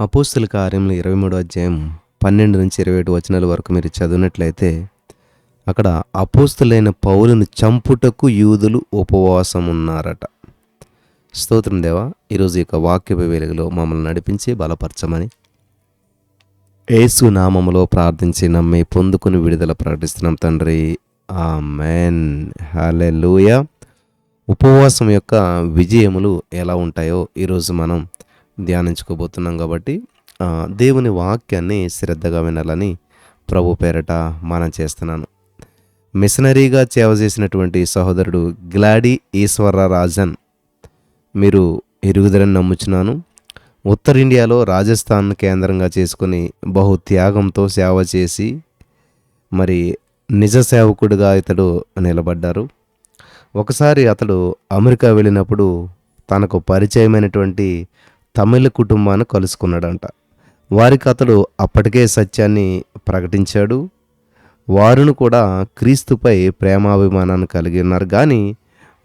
అపోస్తుల కార్యంలో ఇరవై మూడో అధ్యాయం పన్నెండు నుంచి ఇరవై ఏడు వచనాల వరకు మీరు చదివినట్లయితే అక్కడ అపోస్తులైన పౌలను చంపుటకు యూదులు ఉపవాసం ఉన్నారట స్తోత్రం దేవా ఈరోజు యొక్క వాక్యపు వెలుగులో మమ్మల్ని నడిపించి బలపరచమని. ఏసు నామములో ప్రార్థించి నమ్మి పొందుకుని విడుదల ప్రకటిస్తున్నాం తండ్రి. ఆ మెన్ హలెలూయ ఉపవాసం యొక్క విజయములు ఎలా ఉంటాయో ఈరోజు మనం ధ్యానించుకోబోతున్నాం కాబట్టి దేవుని వాక్యాన్ని శ్రద్ధగా వినాలని ప్రభు పేరట మనం చేస్తున్నాను. మిషనరీగా సేవ చేసినటువంటి సహోదరుడు గ్లాడీ ఈశ్వర రాజన్ మీరు ఎరుగుదలని నమ్ముచున్నాను. ఉత్తర ఇండియాలో రాజస్థాన్ కేంద్రంగా చేసుకుని బహు త్యాగంతో సేవ చేసి మరి నిజ సేవకుడిగా ఇతడు నిలబడ్డారు. ఒకసారి అతడు అమెరికా వెళ్ళినప్పుడు తనకు పరిచయమైనటువంటి తమిళ కుటుంబాన్ని కలుసుకున్నాడంట. వారికి అతడు అప్పటికే సత్యాన్ని ప్రకటించాడు. వారును కూడా క్రీస్తుపై ప్రేమాభిమానాన్ని కలిగి ఉన్నారు. కానీ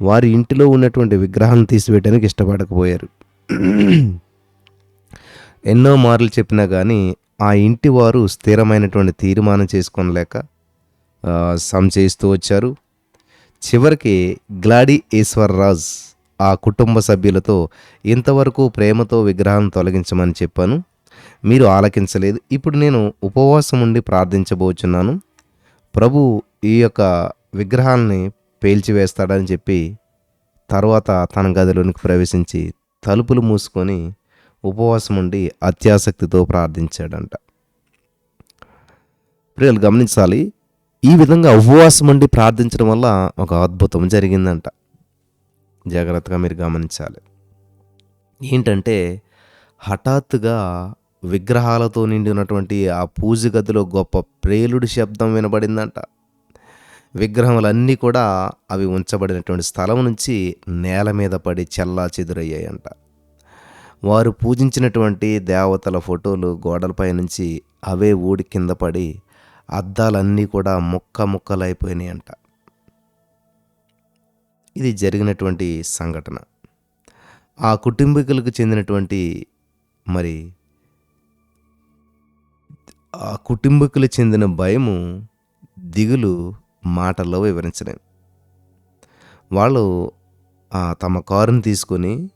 వారి ఇంటిలో ఉన్నటువంటి విగ్రహం తీసివేయడానికి ఇష్టపడకపోయారు. ఎన్నో మార్లు చెప్పినా కానీ ఆ ఇంటి వారు స్థిరమైనటువంటి తీర్మానం చేసుకోనలేక సంచయిస్తూ వచ్చారు. చివరికి గ్లాడీ ఈశ్వర్రాజ్ ఆ కుటుంబ సభ్యులతో ఇంతవరకు ప్రేమతో విగ్రహాన్ని తొలగించమని చెప్పాను. మీరు ఆలకించలేదు. ఇప్పుడు నేను ఉపవాసం ఉండి ప్రార్థించబోచున్నాను. ప్రభు ఈ యొక్క విగ్రహాన్ని పేల్చివేస్తాడని చెప్పి తర్వాత తన గదిలోనికి ప్రవేశించి తలుపులు మూసుకొని ఉపవాసం ఉండి అత్యాసక్తితో ప్రార్థించాడంట. ప్రియులు గమనించాలి ఈ విధంగా ఉపవాసం ఉండి ప్రార్థించడం వల్ల ఒక అద్భుతం జరిగిందంట. జాగ్రత్తగా మీరు గమనించాలి. ఏంటంటే హఠాత్తుగా విగ్రహాలతో నిండి ఉన్నటువంటి ఆ పూజ గదిలో గొప్ప ప్రేలుడి శబ్దం వినబడిందంట. విగ్రహములన్నీ కూడా అవి ఉంచబడినటువంటి స్థలం నుంచి నేల మీద పడి చెల్లా చెదురయ్యాయంట. వారు పూజించినటువంటి దేవతల ఫోటోలు గోడలపై నుంచి అవే ఊడి కింద పడి అద్దాలన్నీ కూడా ముక్క ముక్కలైపోయినాయంట. ఇది జరిగినటువంటి సంఘటన. ఆ కుటుంబీకులకు చెందినటువంటి మరి ఆ కుటుంబీకులు చెందిన భయము దిగులు మాటల్లో వివరించలేం వాళ్ళు ఆ తమ కారుని తీసుకొని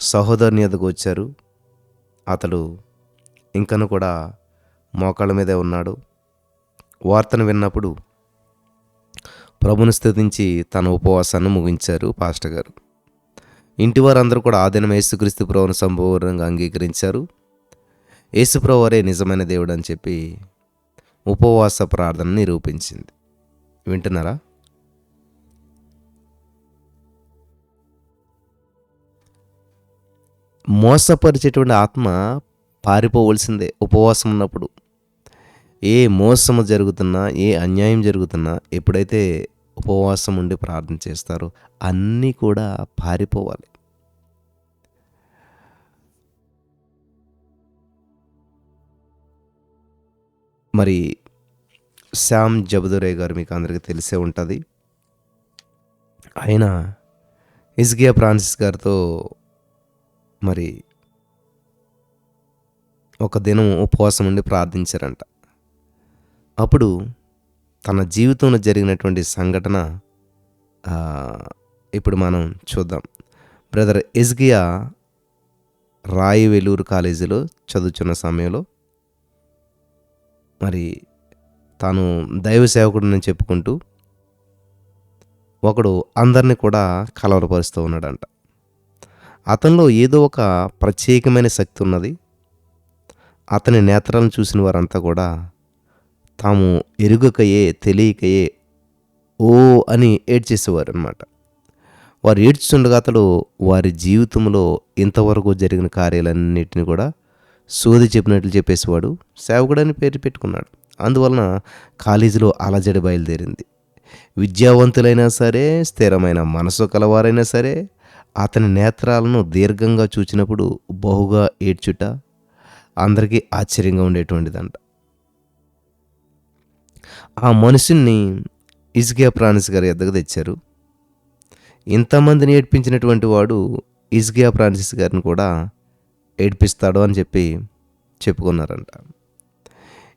సహోదరుని ఎదుగు వచ్చారు. అతడు ఇంకను కూడా మోకాళ్ళ మీదే ఉన్నాడు. వార్తను విన్నప్పుడు ప్రభుని స్థుతించి తన ఉపవాసాన్ని ముగించారు పాస్టర్ గారు. ఇంటి వారందరూ కూడా ఆ దినం యేసుక్రీస్తు ప్రభుని సంపూర్ణంగా అంగీకరించారు. యేసుప్రభు నిజమైన దేవుడు అని చెప్పి ఉపవాస ప్రార్థన నిరూపించింది. వింటున్నారా? మోసపరిచేటువంటి ఆత్మ పారిపోవలసిందే. ఉపవాసం ఉన్నప్పుడు ఏ మోసము జరుగుతున్నా ఏ అన్యాయం జరుగుతున్నా ఎప్పుడైతే ఉపవాసం ఉండి ప్రార్థన చేస్తారో అన్నీ కూడా పారిపోవాలి. మరి శ్యామ్ జబదురే గారు మీకు అందరికీ తెలిసే ఉంటుంది. ఆయన ఇస్గియా ఫ్రాన్సిస్ గారితో మరి ఒక దినం ఉపవాసం ఉండి ప్రార్థించారంట. అప్పుడు తన జీవితంలో జరిగినటువంటి సంఘటన ఇప్పుడు మనం చూద్దాం. బ్రదర్ ఎస్గియా రాయి వెలూరు కాలేజీలో చదువుతున్న సమయంలో మరి తాను దైవ సేవకుడిని చెప్పుకుంటూ ఒకడు అందరినీ కూడా కలవరపరుస్తూ ఉన్నాడంట. అతనిలో ఏదో ఒక ప్రత్యేకమైన శక్తి ఉన్నది. అతని నేత్రాలను చూసిన వారంతా కూడా తాము ఎరుగకయే తెలియకయే ఓ అని ఏడ్చేసేవారు అనమాట వారు ఏడ్చుండగా అతడు వారి జీవితంలో ఇంతవరకు జరిగిన కార్యాలన్నింటిని కూడా సోది చెప్పినట్లు చెప్పేసేవాడు సేవకుడని పేరు పెట్టుకున్నాడు. అందువలన కాలేజీలో అలజడి బయలుదేరింది. విద్యావంతులైనా సరే స్థిరమైన మనసు కలవారైనా సరే అతని నేత్రాలను దీర్ఘంగా చూచినప్పుడు బహుగా ఏడ్చుట అందరికీ ఆశ్చర్యంగా ఉండేటువంటిదంట. ఆ మనుషుల్ని ఇజ్గియా ప్రాణిస్ గారి ఎద్దకు తెచ్చారు. ఇంతమందిని ఏడ్పించినటువంటి వాడు ఇజ్గియా ప్రాన్సిస్ గారిని కూడా ఏడ్పిస్తాడు అని చెప్పి చెప్పుకున్నారంట.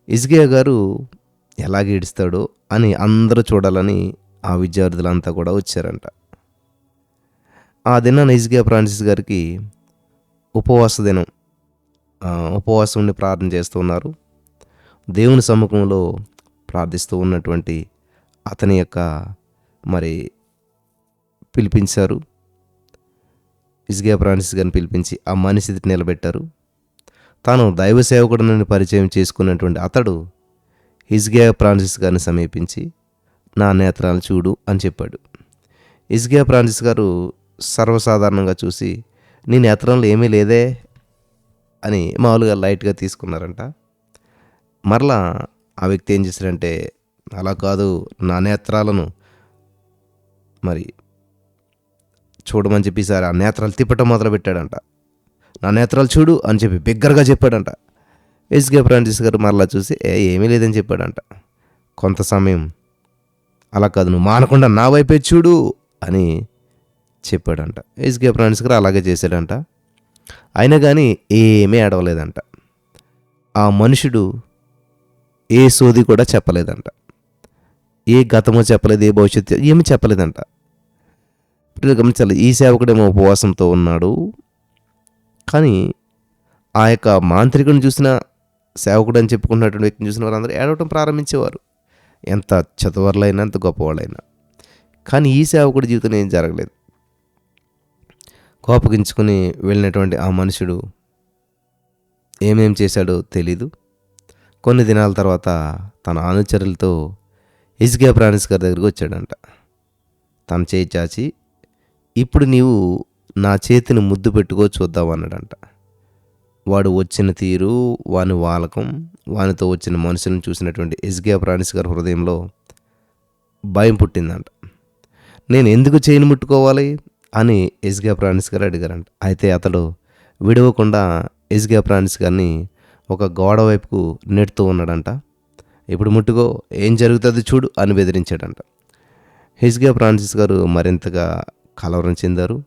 ఇజ్గియా గారు ఎలాగ ఏడుస్తాడో అని అందరూ చూడాలని ఆ విద్యార్థులంతా కూడా వచ్చారంట. ఆ దినాన ఇజ్గియా ఫ్రాన్సిస్ గారికి ఉపవాస దినం ఉపవాసం ఉండి ప్రార్థన చేస్తున్నారు దేవుని సముఖంలో ప్రార్థిస్తూ ఉన్నటువంటి అతని యొక్క మరి పిలిపించారు. ఇస్గే ఫ్రాన్సిస్ గారిని పిలిపించి ఆ మనిషి నిలబెట్టారు. తాను దైవ సేవకుడనని పరిచయం చేసుకున్నటువంటి అతడు ఇస్గియా ఫ్రాన్సిస్ గారిని సమీపించి నా నేత్రాలు చూడు అని చెప్పాడు. ఇస్గియా ఫ్రాన్సిస్ గారు సర్వసాధారణంగా చూసి నీ నేత్రంలో ఏమీ లేదే అని మామూలుగా లైట్గా తీసుకున్నారంట. మరలా ఆ వ్యక్తి ఏం చేశాడంటే అలా కాదు నా నేత్రాలను మరి చూడమని చెప్పి సార్ ఆ నేత్రాలు తిప్పటం మొదలుపెట్టాడంట. నా నేత్రాలు చూడు అని చెప్పి బిగ్గరగా చెప్పాడంట. ఎస్కే ఫ్రాన్సిస్ గారు మరలా చూసి ఏ ఏమీ లేదని చెప్పాడంట. కొంత సమయం అలా కాదు నువ్వు మానకుండా నా వైపే చూడు అని చెప్పాడంట. ఎస్కే ఫ్రాన్సిస్ గారు అలాగే చేశాడంట. అయినా కానీ ఏమీ అడవలేదంట ఆ మనుషుడు ఏ సోది కూడా చెప్పలేదంట. ఏ గతమో చెప్పలేదు ఏ భవిష్యత్తు ఏమీ చెప్పలేదంట. ఇప్పుడు గమనించాలి ఈ సేవకుడేమో ఉపవాసంతో ఉన్నాడు. కానీ ఆ యొక్క మాంత్రికుని చూసిన సేవకుడు అని చెప్పుకున్నటువంటి వ్యక్తిని చూసిన వారందరూ ఏడవటం ప్రారంభించేవారు. ఎంత చదువర్లైనా ఎంత గొప్పవాళ్ళైనా. కానీ ఈ సేవకుడి జీవితం ఏం జరగలేదు. కోపగించుకుని వెళ్ళినటువంటి ఆ మనుషుడు ఏమేం చేశాడో తెలీదు. కొన్ని దినాల తర్వాత తన అనుచరులతో ఇసుకే ప్రాణిస్ గారి దగ్గరికి వచ్చాడంట. తన చేయి చాచి ఇప్పుడు నీవు నా చేతిని ముద్దు పెట్టుకో చూద్దాం అన్నాడంట. వాడు వచ్చిన తీరు వాని వాలకం వానితో వచ్చిన మనుషులను చూసినటువంటి ఎస్గే ప్రాణిస్ గారి హృదయంలో భయం పుట్టిందంట. నేను ఎందుకు చేయని ముట్టుకోవాలి? అని ఎస్గే ప్రాణిస్ గారు అడిగారంట. అయితే అతడు విడవకుండా ఎస్గే ప్రాణిస్ గారిని ఒక గోడ వైపుకు నెడుతూ ఉన్నాడంట. ఇప్పుడు ముట్టుకో ఏం జరుగుతుంది చూడు అని బెదిరించాడంట. హిజ్గా ఫ్రాన్సిస్ గారు మరింతగా కలవరం చెందారు.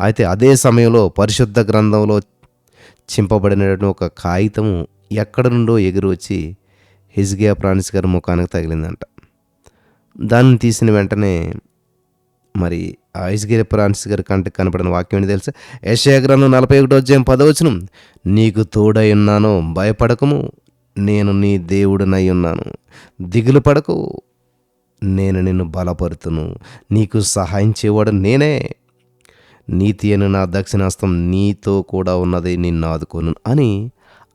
అయితే అదే సమయంలో పరిశుద్ధ గ్రంథంలో చింపబడినటువంటి ఒక కాగితము ఎక్కడ నుండో ఎగిరి వచ్చి హిజ్గియా ఫ్రాన్సిస్ గారి ముఖానికి తగిలిందంట. దాన్ని తీసిన వెంటనే మరి ఐస్గిరి ప్రాన్స్ గారి కంటికి కనపడిన వాక్యం ఏంటి తెలుసా? యెషయా నలభై ఒకటో అధ్యాయం పదవచనం నీకు తోడై ఉన్నాను భయపడకము నేను నీ దేవుడినై ఉన్నాను. దిగులు పడకు నేను నిన్ను బలపరుతును. నీకు సహాయం చేయవాడు నేనే. నీతి అని నా దక్షిణాస్తం నీతో కూడా ఉన్నది నిన్ను ఆదుకోను అని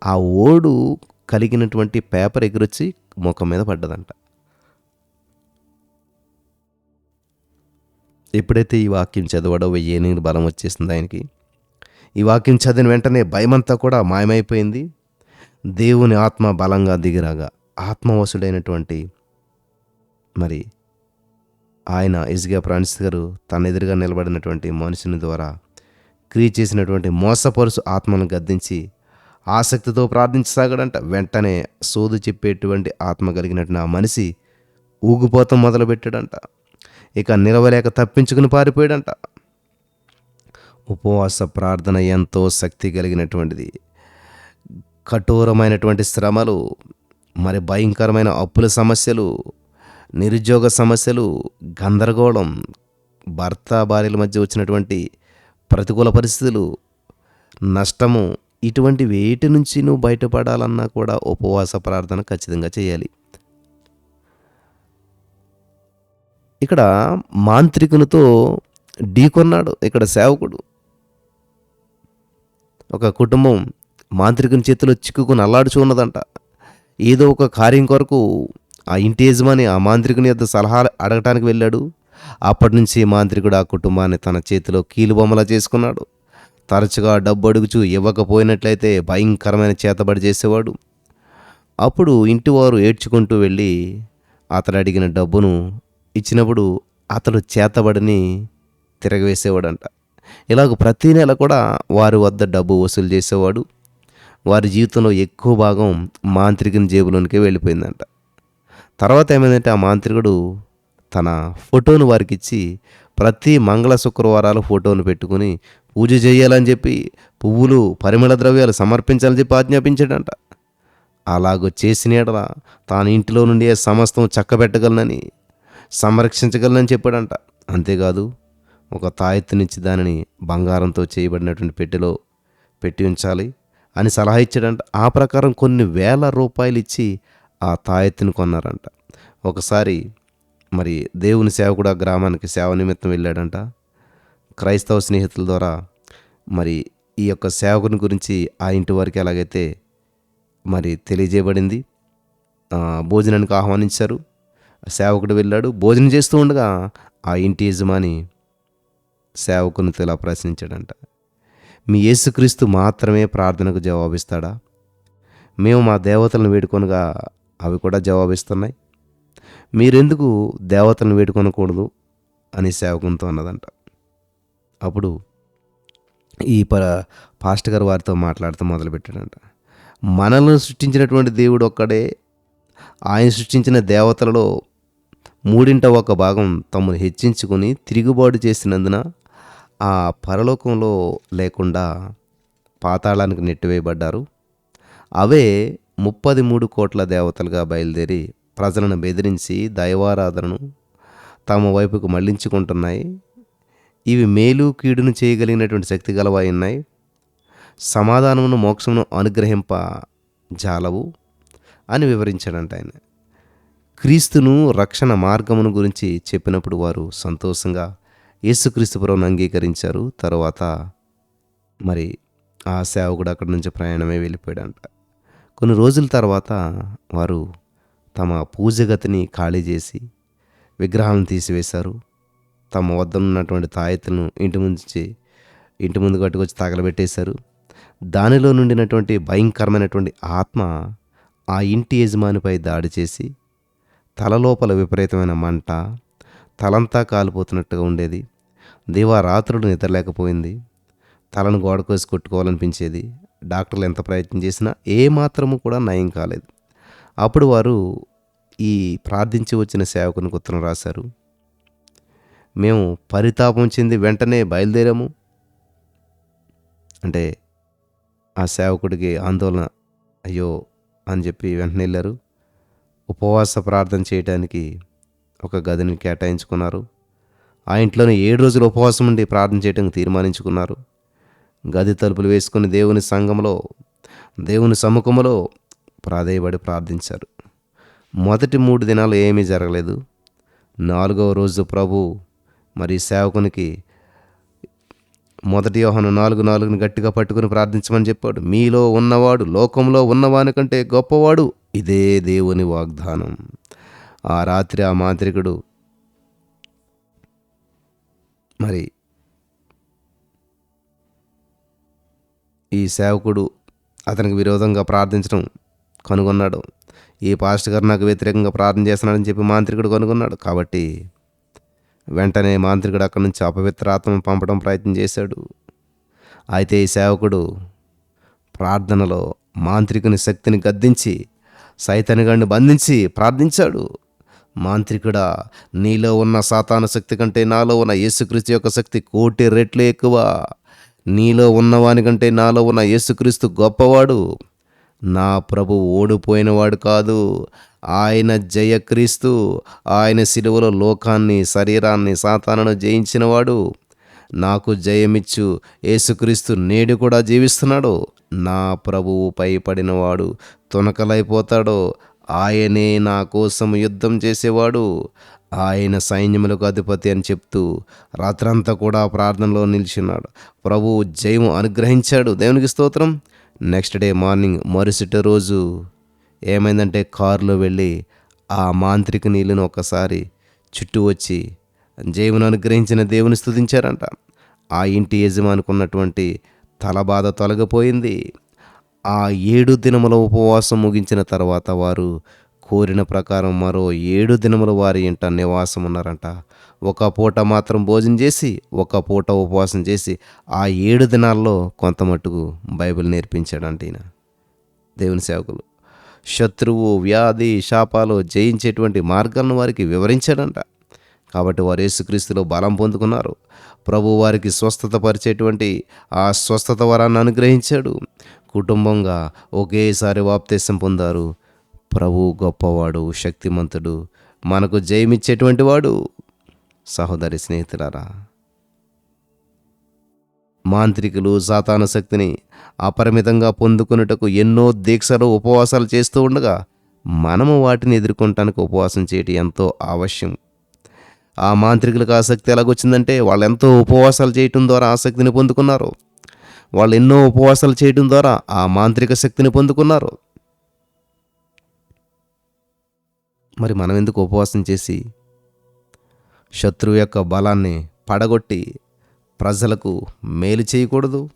ఆ ఓడు కలిగినటువంటి పేపర్ ఎగురొచ్చి ముఖం మీద పడ్డదంట. ఎప్పుడైతే ఈ వాక్యం చదవడో వెయ్యేనికి బలం వచ్చేసింది ఆయనకి. ఈ వాక్యం చదివిన వెంటనే భయమంతా కూడా మాయమైపోయింది. దేవుని ఆత్మ బలంగా దిగిరాగా ఆత్మవసుడైనటువంటి మరి ఆయన ఇజ్గా ప్రాణిస్ గారు తన ఎదురుగా నిలబడినటువంటి మనుషుని ద్వారా క్రియ చేసినటువంటి మోసపరుసు ఆత్మను గద్దించి ఆసక్తితో ప్రార్థించసాగాడంట. వెంటనే సోదు చెప్పేటువంటి ఆత్మ కలిగినటువంటి ఆ మనిషి ఊగిపోతం మొదలుపెట్టాడంట. ఇక నిలవలేక తప్పించుకుని పారిపోయాడంట. ఉపవాస ప్రార్థన ఎంతో శక్తి కలిగినటువంటిది. కఠోరమైనటువంటి శ్రమలు మరి భయంకరమైన అప్పుల సమస్యలు నిరుద్యోగ సమస్యలు గందరగోళం భర్త భార్యల మధ్య వచ్చినటువంటి ప్రతికూల పరిస్థితులు నష్టము ఇటువంటి వేటి నుంచి నువ్వు బయటపడాలన్నా కూడా ఉపవాస ప్రార్థన ఖచ్చితంగా చేయాలి. ఇక్కడ మాంత్రికునితో ఢీకొన్నాడు ఇక్కడ సేవకుడు. ఒక కుటుంబం మాంత్రికుని చేతిలో చిక్కుకుని అల్లాడుచు ఉన్నదంట. ఏదో ఒక కార్యం కొరకు ఆ ఇంటి యజమాని ఆ మాంత్రికుని యొక్క సలహాలు అడగటానికి వెళ్ళాడు. అప్పటి నుంచి మాంత్రికుడు ఆ కుటుంబాన్ని తన చేతిలో కీలుబొమ్మలా చేసుకున్నాడు. తరచుగా డబ్బు అడుగుచూ ఇవ్వకపోయినట్లయితే భయంకరమైన చేతబడి చేసేవాడు. అప్పుడు ఇంటివారు ఏడ్చుకుంటూ వెళ్ళి అతడు అడిగిన డబ్బును ఇచ్చినప్పుడు అతడు చేతబడిని తిరగవేసేవాడంట. ఇలాగ ప్రతి నెల కూడా వారి వద్ద డబ్బు వసూలు చేసేవాడు. వారి జీవితంలో ఎక్కువ భాగం మాంత్రికుని జేబులోనికి వెళ్ళిపోయిందంట. తర్వాత ఏమైందంటే ఆ మాంత్రికుడు తన ఫోటోను వారికి ఇచ్చి ప్రతి మంగళ శుక్రవారాలు ఫోటోను పెట్టుకుని పూజ చేయాలని చెప్పి పువ్వులు పరిమళ ద్రవ్యాలు సమర్పించాలని చెప్పి ఆజ్ఞాపించాడంట. అలాగో చేసిన ఎడల తాను ఇంటిలో నుండి సమస్తం చక్కబెట్టగలనని సంరక్షించగలనని చెప్పాడంట. అంతేకాదు ఒక తాయెత్తునిచ్చి దానిని బంగారంతో చేయబడినటువంటి పెట్టెలో పెట్టి ఉంచాలి అని సలహా ఇచ్చాడంట. ఆ ప్రకారం కొన్ని వేల రూపాయలు ఇచ్చి ఆ తాయెత్తుని కొన్నారంట. ఒకసారి మరి దేవుని సేవ కూడా గ్రామానికి సేవ నిమిత్తం వెళ్ళాడంట. క్రైస్తవ స్నేహితుల ద్వారా మరి ఈ యొక్క సేవకుని గురించి ఆ ఇంటి వారికి ఎలాగైతే మరి తెలియజేయబడింది భోజనానికి ఆహ్వానించారు. సేవకుడు వెళ్ళాడు భోజనం చేస్తూ ఉండగా ఆ ఇంటి యజమాని సేవకునితో ఇలా ప్రశ్నించాడంట. మీ యేసుక్రీస్తు మాత్రమే ప్రార్థనకు జవాబిస్తాడా? మేము మా దేవతలను వేడుకొనగా అవి కూడా జవాబిస్తున్నాయి. మీరెందుకు దేవతలను వేడుకొనకూడదు? అని సేవకునితో అన్నదంట. అప్పుడు ఈ ప పాస్ట్ గారు వారితో మాట్లాడుతూ మొదలుపెట్టాడంట. మనల్ని సృష్టించినటువంటి దేవుడు ఒక్కడే. ఆయన సృష్టించిన దేవతలలో మూడింట ఒక భాగం తమను హెచ్చించుకొని తిరుగుబాటు చేసినందున ఆ పరలోకంలో లేకుండా పాతాళానికి నెట్టివేయబడ్డారు. అవే ముప్పది మూడు కోట్ల దేవతలుగా బయలుదేరి ప్రజలను బెదిరించి దైవారాధనను తమ వైపుకు మళ్ళించుకుంటున్నాయి. ఇవి మేలు కీడును చేయగలిగినటువంటి శక్తి గలవై ఉన్నాయి. సమాధానమును మోక్షమును అనుగ్రహింప జాలవు అని వివరించాడంట ఆయన. క్రీస్తును రక్షణ మార్గమును గురించి చెప్పినప్పుడు వారు సంతోషంగా యేసుక్రీస్తుపురం అంగీకరించారు. తర్వాత మరి ఆ సేవకుడు అక్కడి నుంచి ప్రయాణమే వెళ్ళిపోయాడంట. కొన్ని రోజుల తర్వాత వారు తమ పూజగతిని ఖాళీ చేసి విగ్రహాలను తీసివేశారు. తమ వద్ద ఉన్నటువంటి తాయెత్తును ఇంటి ముందు ఇంటి ముందు కట్టుకొచ్చి తగలబెట్టేశారు. దానిలో నుండినటువంటి భయంకరమైనటువంటి ఆత్మ ఆ ఇంటి యజమానిపై దాడి చేసి తలలోపల విపరీతమైన మంట తలంతా కాలిపోతున్నట్టుగా ఉండేది. దివారాత్రులు నిద్రలేకపోయింది. తలను గోడకోసి కొట్టుకోవాలనిపించేది. డాక్టర్లు ఎంత ప్రయత్నం చేసినా ఏ మాత్రము కూడా నయం కాలేదు. అప్పుడు వారు ఈ ప్రార్థించి వచ్చిన సేవకునికి ఉత్తరం రాశారు. మేము పరితాపం చెంది వెంటనే బయలుదేరాము. అంటే ఆ సేవకుడికి ఆందోళన అయ్యో అని చెప్పి వెంటనే వెళ్ళారు. ఉపవాస ప్రార్థన చేయడానికి ఒక గదిని కేటాయించుకున్నారు. ఆ ఇంట్లోనే ఏడు రోజులు ఉపవాసం ఉండి ప్రార్థన చేయడానికి తీర్మానించుకున్నారు. గది తలుపులు వేసుకుని దేవుని సంఘంలో దేవుని సముఖంలో ప్రాధేయపడి ప్రార్థించారు. మొదటి మూడు దినాలు ఏమీ జరగలేదు. నాలుగవ రోజు ప్రభు మరి సేవకునికి మొదటి యోహను నాలుగు నాలుగుని గట్టిగా పట్టుకుని ప్రార్థించమని చెప్పాడు. మీలో ఉన్నవాడు లోకంలో ఉన్నవాని కంటే గొప్పవాడు. ఇదే దేవుని వాగ్దానం. ఆ రాత్రి ఆ మాంత్రికుడు మరి ఈ సేవకుడు అతనికి విరోధంగా ప్రార్థించడం కనుగొన్నాడు. ఈ పాస్ట్ గారు నాకు వ్యతిరేకంగా ప్రార్థన చేస్తున్నాడని చెప్పి మాంత్రికుడు కనుగొన్నాడు. కాబట్టి వెంటనే మాంత్రికుడు అక్కడి నుంచి అపవిత్రాత్మ పంపడం ప్రయత్నం చేశాడు. అయితే ఈ సేవకుడు ప్రార్థనలో మాంత్రికుని శక్తిని గద్దించి సైతనిగాడిని బంధించి ప్రార్థించాడు. మాంత్రికుడా నీలో ఉన్న సాతాను శక్తి కంటే నాలో ఉన్న యేసుక్రీస్తు యొక్క శక్తి కోటి రెట్లు ఎక్కువ. నీలో ఉన్నవాని కంటే నాలో ఉన్న యేసుక్రీస్తు గొప్పవాడు. నా ప్రభు ఓడిపోయినవాడు కాదు. ఆయన జయక్రీస్తు. ఆయన శిలువలో లోకాన్ని శరీరాన్ని సాతానను జయించినవాడు. నాకు జయమిచ్చు. యేసుక్రీస్తు నేడు కూడా జీవిస్తున్నాడు. నా ప్రభువుపై పడినవాడు తునకలైపోతాడో ఆయనే నా కోసం యుద్ధం చేసేవాడు. ఆయన సైన్యములకు అధిపతి అని చెప్తూ రాత్రంతా కూడా ప్రార్థనలో నిలిచినాడు. ప్రభువు జయము అనుగ్రహించాడు. దేవునికి స్తోత్రం. నెక్స్ట్ డే మార్నింగ్ మరుసటి రోజు ఏమైందంటే కారులో వెళ్ళి ఆ మాంత్రిక నీళ్ళను ఒకసారి చుట్టూ వచ్చి జయమును అనుగ్రహించిన దేవుని స్థుతించారంట ఆ ఇంటి యజమానికి తల తలబాధ తొలగిపోయింది. ఆ ఏడు దినముల ఉపవాసం ముగించిన తర్వాత వారు కోరిన ప్రకారం మరో ఏడు దినముల వారి ఇంట నివాసం ఉన్నారంట. ఒక పూట మాత్రం భోజనం చేసి ఒక పూట ఉపవాసం చేసి ఆ ఏడు దినాల్లో కొంత మట్టుకు బైబిల్ నేర్పించాడంట ఈయన. దేవుని సేవకులు. శత్రువు వ్యాధి శాపాలు జయించేటువంటి మార్గాలను వారికి వివరించాడంట. కాబట్టి వారు యేసుక్రీస్తులో బలం పొందుకున్నారు. ప్రభు వారికి స్వస్థత పరిచేటువంటి ఆ స్వస్థత వరాన్ని అనుగ్రహించాడు. కుటుంబంగా ఒకేసారి వాప్తేశం పొందారు. ప్రభు గొప్పవాడు శక్తిమంతుడు మనకు జయమిచ్చేటువంటి వాడు. సహోదరి స్నేహితులారా మాంత్రికులు సాతాన శక్తిని అపరిమితంగా పొందుకున్నటకు ఎన్నో దీక్షలు ఉపవాసాలు చేస్తూ ఉండగా మనము వాటిని ఎదుర్కొనటానికి ఉపవాసం చేయటం ఎంతో ఆవశ్యం. ఆ మాంత్రికులకు ఆసక్తి ఎలాగొచ్చిందంటే వాళ్ళు ఎంతో ఉపవాసాలు చేయటం ద్వారా ఆసక్తిని పొందుకున్నారు. వాళ్ళు ఎన్నో ఉపవాసాలు చేయటం ద్వారా ఆ మాంత్రిక శక్తిని పొందుకున్నారు. మరి మనం ఎందుకు ఉపవాసం చేసి శత్రువు యొక్క బలాన్ని పడగొట్టి ప్రజలకు మేలు చేయకూడదు?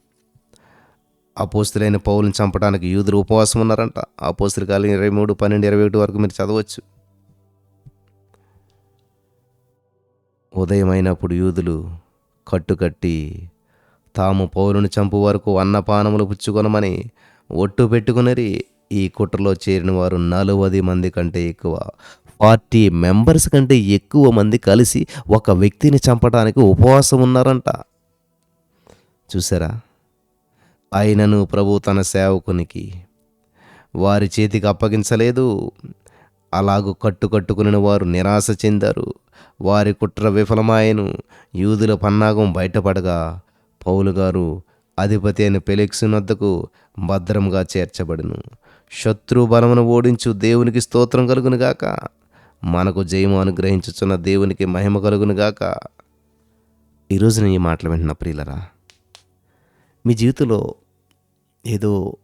అపోస్తులైన పౌలను చంపడానికి యూదులు ఉపవాసం ఉన్నారంట అపోస్తుల కాలం ఇరవై మూడు పన్నెండు ఇరవై ఒకటి వరకు మీరు చదవచ్చు. ఉదయమైనప్పుడు యూదులు కట్టుకట్టి తాము పౌరుని చంపు వరకు అన్నపానములు పుచ్చుకొనమని ఒట్టు పెట్టుకునరి. ఈ కుట్రలో చేరిన వారు నలువది మంది కంటే ఎక్కువ. ఫార్టీ మెంబర్స్ కంటే ఎక్కువ మంది కలిసి ఒక వ్యక్తిని చంపడానికి ఉపవాసం ఉన్నారంట. చూసారా? అయినను ప్రభు తన సేవకునికి వారి చేతికి అప్పగించలేదు. అలాగు కట్టుకట్టుకుని వారు నిరాశ చెందారు. వారి కుట్ర విఫలమాయను. యూదుల పన్నాగం బయటపడగా పౌలు గారు అధిపతి అయిన పెలెక్సు వద్దకు భద్రంగా చేర్చబడును. శత్రు బలమును ఓడించు దేవునికి స్తోత్రం కలుగును గాక. మనకు జయము అనుగ్రహించుచున్న దేవునికి మహిమ కలుగునుగాక ఈరోజు నేను ఈ మాటలు వింటున్న ప్రియులరా మీ జీవితంలో ఏదో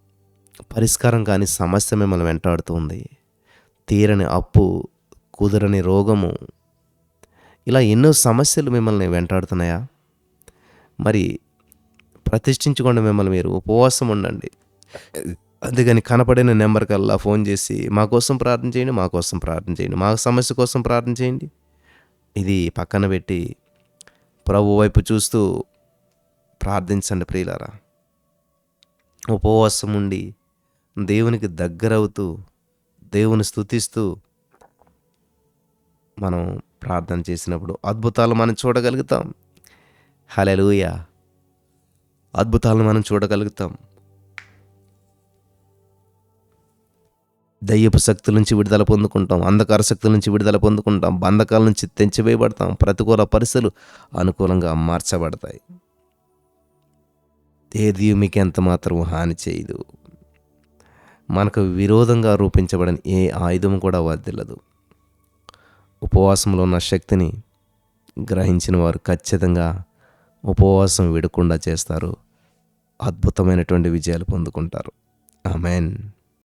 పరిష్కారం కాని సమస్య మిమ్మల్ని వెంటాడుతుంది తీరని అప్పు కుదరని రోగము ఇలా ఎన్నో సమస్యలు మిమ్మల్ని వెంటాడుతున్నాయా? మరి ప్రతిష్ఠించుకోండి మిమ్మల్ని మీరు ఉపవాసం ఉండండి. అందుకని కనపడిన నెంబర్ కల్లా ఫోన్ చేసి మా కోసం ప్రార్థన చేయండి మా కోసం ప్రార్థన చేయండి మా సమస్య కోసం ప్రార్థన చేయండి. ఇది పక్కన పెట్టి ప్రభు వైపు చూస్తూ ప్రార్థించండి ప్రియులారా. ఉపవాసం ఉండి దేవునికి దగ్గరవుతూ దేవుని స్తుతిస్తూ మనం ప్రార్థన చేసినప్పుడు అద్భుతాలు మనం చూడగలుగుతాం. హలెలూయ అద్భుతాలను మనం చూడగలుగుతాం. దయ్యపు శక్తుల నుంచి విడుదల పొందుకుంటాం. అంధకార శక్తుల నుంచి విడుదల పొందుకుంటాం. బంధకాల నుంచి తెంచివేయబడతాం. ప్రతికూల పరిస్థితులు అనుకూలంగా మార్చబడతాయి. ఏది మీకు ఎంత మాత్రం హాని చేయదు. మనకు విరోధంగా రూపించబడిన ఏ ఆయుధం కూడా వర్దిల్లదు ఉపవాసంలో ఉన్న శక్తిని గ్రహించిన వారు ఖచ్చితంగా ఉపవాసం విడకుండా చేస్తారు. అద్భుతమైనటువంటి విజయాలు పొందుకుంటారు. ఆమెన్.